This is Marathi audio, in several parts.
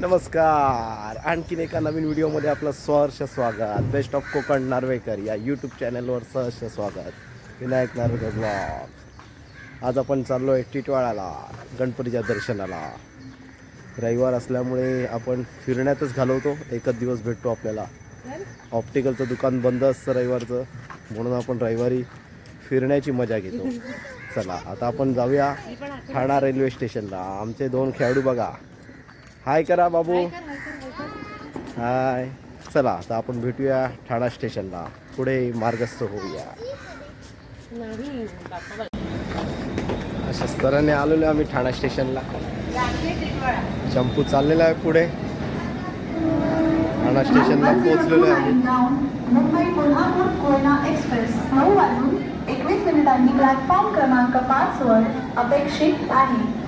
नमस्कार. आणखीन एका नवीन व्हिडिओमध्ये आपलं सहर्ष स्वागत. बेस्ट ऑफ कोकण नार्वेकर या यूट्यूब चॅनलवर सहर्ष स्वागत. विनायक नार्वेकर ब्लॉग आज आपण चाललो आहे टिटवाळाला गणपतीच्या दर्शनाला. रविवार असल्यामुळे आपण फिरण्यातच घालवतो. एकच दिवस भेटतो आपल्याला. ऑप्टिकलचं दुकान बंद असतं रविवारचं. म्हणून आपण रविवारी फिरण्याची मजा घेतो. चला आता आपण जाऊया ठाणा रेल्वे स्टेशनला आमचे दोन खेळाडू बघा. हाय करा बाबू. हाय चला आता आपण भेटूया ठाणा स्टेशनला. पुढे मार्गस्थ होऊया. अशा स्तराने आलेलो आम्ही ठाणा स्टेशनला. शंपू चाललेला आहे पुढे. ठाणा स्टेशनला पोहोचलेलो आहे आम्ही. मुंबई कोल्हापूर कोयना एक्सप्रेस. नऊ वाजून एकवीस मिनिटांनी प्लॅटफॉर्म क्रमांक पाच वर अपेक्षित आहे.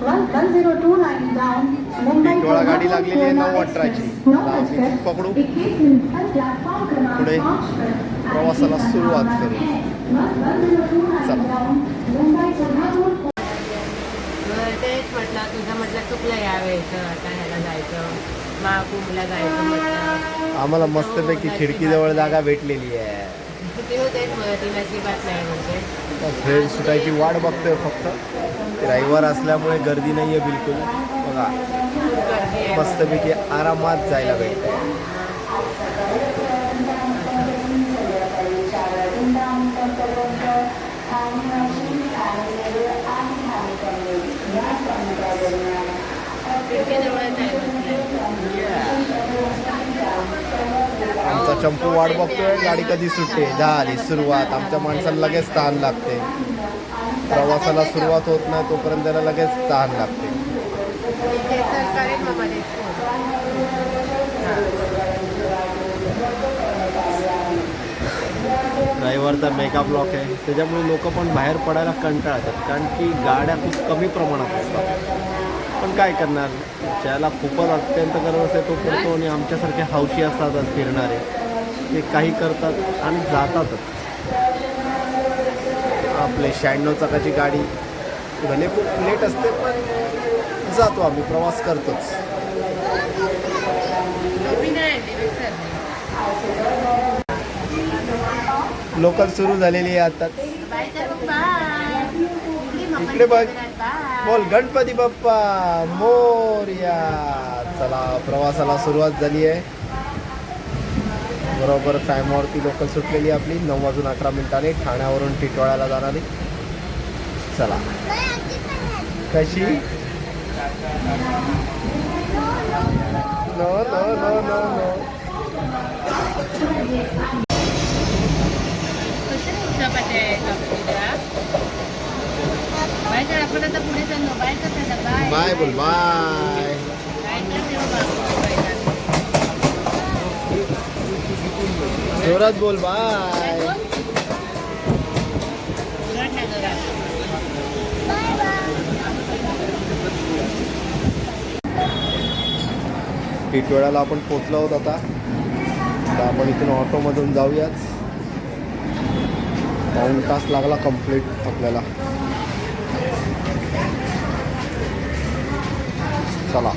टिटवाळा गाडी लागलेली आहे नऊ. अठराची. पकडू. पुढे प्रवासाला. सुरुवात करू. चला. तेच म्हटलं तुझं म्हटलं चुकलं यावेळेचं आता ह्याला जायचं महाकुंभला जायचं म्हटलं आम्हाला मस्तपैकी खिडकीजवळ जागा भेटलेली आहे ते होतेच मग ती नशिबात नाही म्हणजे सुटायची वाट बघतोय फक्त रविवार असल्यामुळे गर्दी नाही आहे बिलकुल. बघा मस्तपैकी आरामात जायला पाहिजे आमचा चंपू वाट बघतोय गाडी कधी सुटते? झाली सुरुवात. आमच्या माणसाला लगेच ताण लागते प्रवासाला सुरुवात होत नाही तोपर्यंत त्याला लगेच तहान लागते. ड्रायव्हरचा मेकअप ब्लॉक आहे. त्याच्यामुळे लोक पण बाहेर पडायला कंटाळतात कारण की गाड्या खूप कमी प्रमाणात असतात. पण काय करणार? ज्याला खूपच अत्यंत गरज असते तो करतो आणि आमच्यासारखे हौशी असतात फिरणारे. ते काही करतात आणि जातातच. आपले शहाण्णव चाकाची गाडी. भले खूप लेट असते पण जातो आम्ही प्रवास करतोच. लोकल सुरू झालेली आहे आता. इकडे बघ. बोल गणपती बाप्पा मोर्या. चला प्रवासाला सुरुवात झाली आहे. बरोबर टायमावरती लोकल सुटलेली आपली. नऊ वाजून अकरा मिनिटाने ठाण्यावरून टिटवाळ्याला जाणारी. चला. कशी? No no no no no कसं चपात्या आहेत आपल्या बाय बोल बाय कर तेव्हा बाय कर. जोरात बोल बाय. टिटवेळाला आपण पोचलो आहोत आता. तर आपण इथून ऑटोमधून जाऊयाच पाऊण तास लागला कंप्लीट आपल्याला. चला.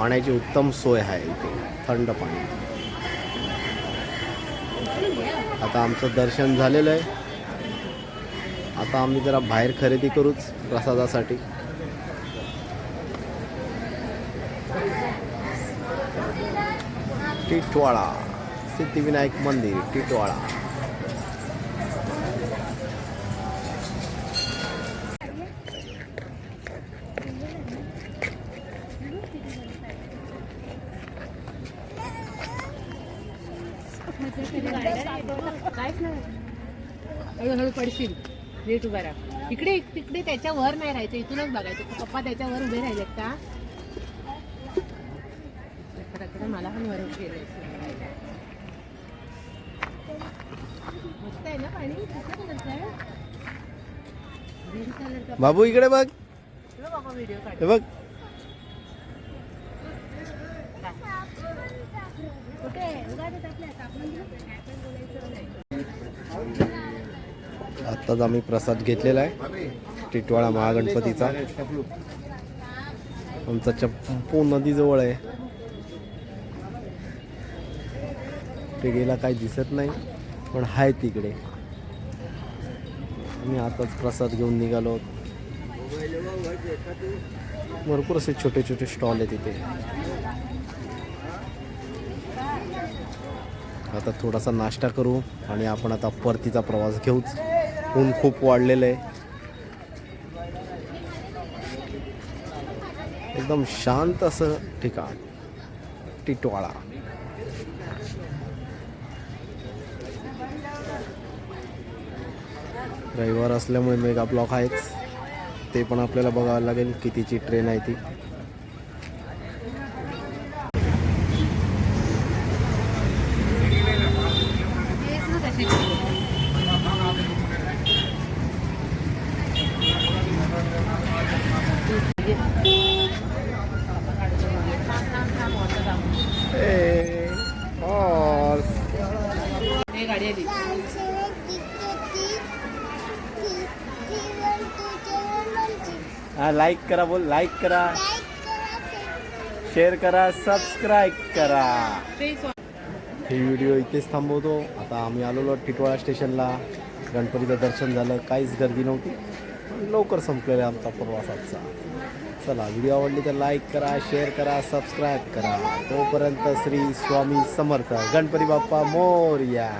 पाण्याची उत्तम सोय आहे इथे थंड पाणी. आता आमचं दर्शन झालेलं आहे. आता आम्ही जरा बाहेर खरेदी करूच प्रसादासाठी. टिटवाळा सिद्धिविनायक मंदिर टिटवाळा. हळूहळू पडशील. नीट उभा राहा. इकडे तिकडे त्याच्या वर नाही राहायचं. इथूनच बघायचं. पप्पा त्याच्यावर उभे राहिलेत का? मला पण वर. मस्त आहे ना पाणी? कलरचं बाबू इकडे बघ. बाबा व्हिडिओ काढ. हे बघ. कुठे उगा देत आपल्या आपण बोलायचं नाही आत्ताच आम्ही प्रसाद घेतलेला आहे. टिटवाळा महागणपतीचा. आमचा चप्पू नदीजवळ आहे. ते काही दिसत नाही पण आहे तिकडे. आम्ही आताच प्रसाद घेऊन निघालो. भरपूर असे छोटे छोटे स्टॉल आहे तिथे आता थोडासा नाश्ता करू आणि आपण आता परतीचा प्रवास घेऊच. ऊन खूप वाढलेलं आहे. एकदम शांत असं ठिकाण. टिटवाळा. रविवार असल्यामुळे मेगा ब्लॉक आहेच. ते पण आपल्याला बघावं लागेल कितीची ट्रेन आहे ती. हे गाडी आली हा लाईक करा बोल लाईक करा. शेअर करा सबस्क्राईब करा. ही व्हिडिओ इथेच थांबवतो. आता आम्ही आलेलो टिटवाळा स्टेशनला गणपतीचं दर्शन झालं. काहीच गर्दी नव्हती. लवकर संपलेला आहे आमचा प्रवास आजचा. चला व्हिडिओ आवडली तर लाईक करा शेअर करा सबस्क्राईब करा. तोपर्यंत श्री स्वामी समर्थ. गणपती बाप्पा मोरया.